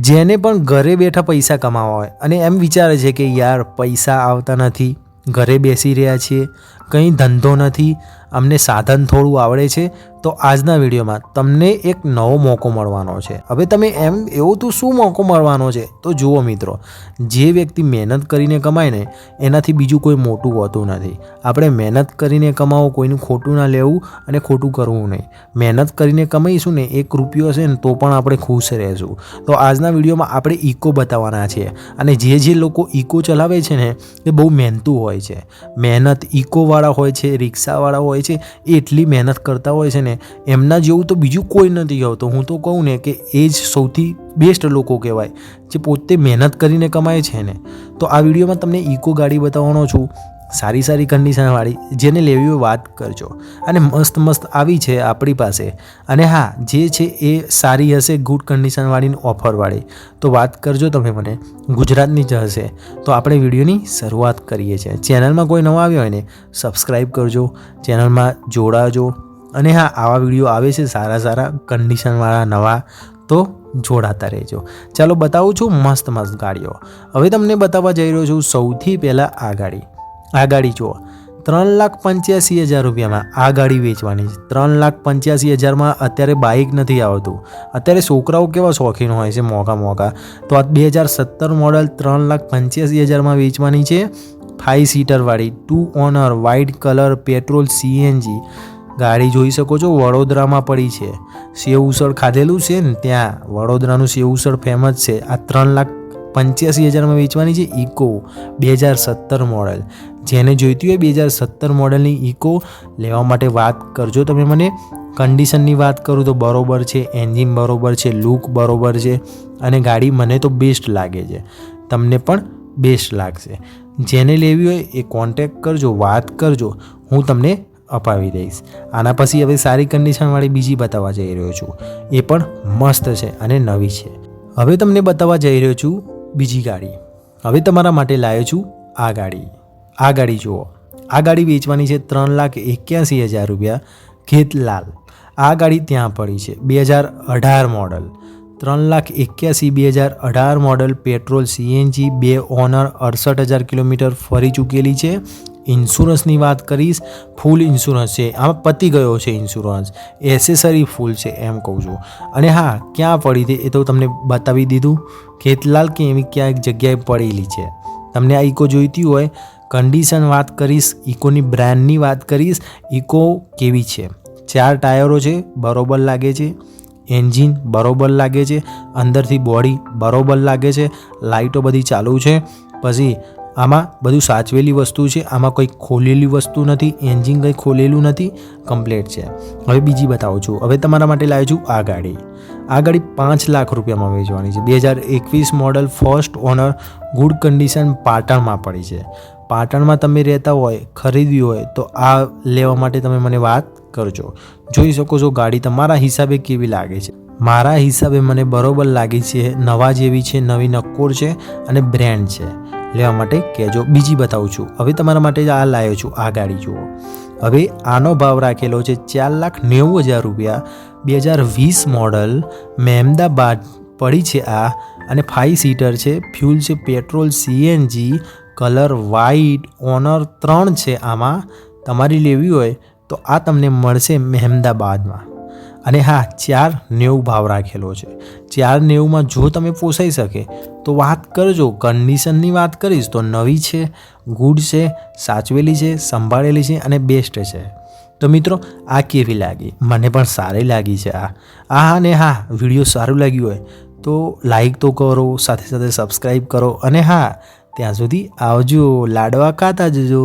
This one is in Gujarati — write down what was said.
જેને પણ ઘરે બેઠા પૈસા કમાવા હોય. અને એમ વિચારે છે કે યાર, પૈસા આવતા નથી. ઘરે બેસી રહ્યા છીએ. કંઈ ધંધો નથી, અમને સાધન થોડું આવડે છે, તો આજના વિડીયોમાં તમને એક નવો મોકો મળવાનો છે. હવે તમે એમ, એવું તો શું મોકો મળવાનો છે? તો જુઓ મિત્રો, જે વ્યક્તિ મહેનત કરીને કમાય ને, એનાથી બીજું કોઈ મોટું હોતું નથી. આપણે મહેનત કરીને કમાવો, કોઈનું ખોટું ના લેવું અને ખોટું કરવું નહીં. મહેનત કરીને કમાઈશું ને, એક રૂપિયો હશે ને, તો પણ આપણે ખુશ રહેશું. તો આજના વિડીયોમાં આપણે ઇકો બતાવવાના છે અને જે જે લોકો ઇકો ચલાવે છે ને, એ બહુ મહેનતું હોય છે. મહેનત ઇકોવાળા હોય છે, રિક્ષાવાળા હોય છે, એટલી મહેનત કરતા હોય છે ને, એમના જેવું તો બીજું કોઈ નથી આવતું. હું તો કહું ને કે એ જ સૌથી બેસ્ટ લોકો કહેવાય, જે પોતે મહેનત કરીને કમાય છે ને. તો આ વિડીયોમાં તમને ઇકો ગાડી બતાવવાનો છું. સારી સારી કન્ડિશનવાળી જેને લેવી વાત કરજો. અને મસ્ત મસ્ત આવી છે આપણી પાસે. અને હા, જે છે એ સારી હશે ગુડ કન્ડિશનવાળી ઓફરવાળી તો વાત કરજો તમે મને, ગુજરાતની જ હશે. તો આપણે વિડીયોની શરૂઆત કરીએ છીએ. ચેનલમાં કોઈ નવા આવ્યો હોય ને સબસ્ક્રાઈબ કરજો, ચેનલમાં જોડાજો. અને હા, આવા વીડિયો આવે છે સારા સારા કન્ડિશનવાળા નવા, તો જોડાતા રહેજો. ચાલો બતાવું છું મસ્ત મસ્ત ગાડીઓ. હવે તમને બતાવવા જઈ રહ્યો છું સૌથી પહેલાં આ ગાડી. આ ગાડી જુઓ. ત્રણ લાખ પંચ્યાસી હજાર રૂપિયામાં આ ગાડી વેચવાની છે. ત્રણ લાખ પંચ્યાસી હજારમાં અત્યારે બાઇક નથી આવતું. અત્યારે છોકરાઓ કેવા શોખીન હોય છે મોંઘા મોંઘા. તો આ બે હજાર સત્તર મોડલ ત્રણ લાખ પંચ્યાસી હજારમાં વેચવાની છે. Five સીટરવાળી two owner white colour petrol CNG ગાડી જોઈ શકો છો, વડોદરામાં પડી છે. સેવ ઉસળ ખાધેલું છે ને ત્યાં. વડોદરાનું સેવ ઉસળ ફેમસ છે. આ ત્રણ લાખ પંચ્યાસી હજારમાં વેચવાની છે ઇકો બે હજાર સત્તર મોડલ જેને જોઈતી હોય બે હજાર સત્તર મોડલની ઇકો લેવા માટે વાત કરજો તમે મને. કન્ડિશનની વાત કરું તો બરોબર છે, એન્જિન બરોબર છે, લુક બરોબર છે અને ગાડી મને તો બેસ્ટ લાગે છે. તમને પણ બેસ્ટ લાગશે. જેને લેવી હોય એ કોન્ટેક કરજો, વાત કરજો, હું તમને અપાવી દઈશ. આના પછી હવે સારી કન્ડિશનવાળી બીજી બતાવવા જઈ રહ્યો છું. એ પણ મસ્ત છે અને નવી છે. હવે તમને બતાવવા જઈ રહ્યો છું બીજી ગાડી. હવે તમારા માટે લાવ્યો છું આ ગાડી. આ ગાડી જુઓ. આ ગાડી વેચવાની છે ત્રણ લાખ એક્યાસી હજાર રૂપિયા. ખેતલાલ આ ગાડી ત્યાં પડી છે. બે હજાર અઢાર મોડલ. ત્રણ લાખ એક્યાસી, બે હજાર અઢાર મોડલ પેટ્રોલ સીએનજી, બે ઓનર અડસઠ હજાર કિલોમીટર ફરી ચૂકેલી છે. ઇન્સ્યોરન્સની વાત કરીશ, ફૂલ ઇન્સ્યોરન્સ છે. આમાં પતી ગયો છે ઇન્સ્યોરન્સ. એસેસરી ફૂલ છે એમ કહું છું. અને હા, ક્યાં પડી હતી એ તો તમને બતાવી દીધું. ખેતલાલ કે એવી ક્યાંક જગ્યાએ પડેલી છે. તમને આ ઇકો જોઈતી હોય કન્ડિશન વાત કરીશ, ઇકોની બ્રાન્ડની વાત કરીશ, ઇકો કેવી છે? ચાર ટાયરો છે, બરોબર લાગે છે. એન્જિન બરોબર લાગે છે. અંદરથી બોડી બરોબર લાગે છે. લાઇટો બધી ચાલુ છે. પછી આમાં બધું સાચવેલી વસ્તુ છે. આમાં કંઈ ખોલેલી વસ્તુ નથી. એન્જિન કંઈ ખોલેલું નથી. કમ્પ્લેટ છે. હવે બીજી બતાવું છું. હવે તમારા માટે લાવ્યો છું આ ગાડી. આ ગાડી પાંચ લાખ રૂપિયામાં વેચવાની છે. બે હજાર એકવીસ model first owner good condition પાટણમાં પડી છે. પાટણમાં તમે રહેતા હોય ખરીદવી હોય, તો આ લેવા માટે તમે મને વાત કરજો. જોઈ શકો છો ગાડી તમારા હિસાબે કેવી લાગે છે. મારા હિસાબે મને બરોબર લાગી છે, નવા જેવી છે, નવી નક્કોર છે અને બ્રેન્ડ છે. લેવા માટે કહેજો. બીજી બતાવું છું. હવે તમારા માટે આ લાવ્યો છું, આ ગાડી જુઓ. હવે આનો ભાવ રાખેલો છે ચાર લાખ નેવું હજાર રૂપિયા. બે હજાર વીસ મોડલ મહેમદાબાદ પડી છે આ અને ફાઇવ સીટર છે, ફ્યુલ છે, petrol, CNG colour white owner ત્રણ છે આમાં. તમારી લેવી હોય તો આ તમને મળશે મહેમદાબાદમાં. અને હા, ચાર નેવું ભાવ રાખેલો છે. ચાર નેવુંમાં જો તમે પોસાઈ શકે તો વાત કરજો. કન્ડિશનની વાત કરીશ તો નવી છે, ગુડ છે, સાચવેલી છે, સંભાળેલી છે અને બેસ્ટ છે. તો મિત્રો, આ કેવી લાગી? મને પણ સારી લાગી છે આ. હા ને હા, વીડિયો સારું લાગ્યું હોય તો લાઈક તો કરો, સાથે સાથે સબસ્ક્રાઈબ કરો અને હા ત્યાં સુધી આવજો લાડવા ખાતા જજો.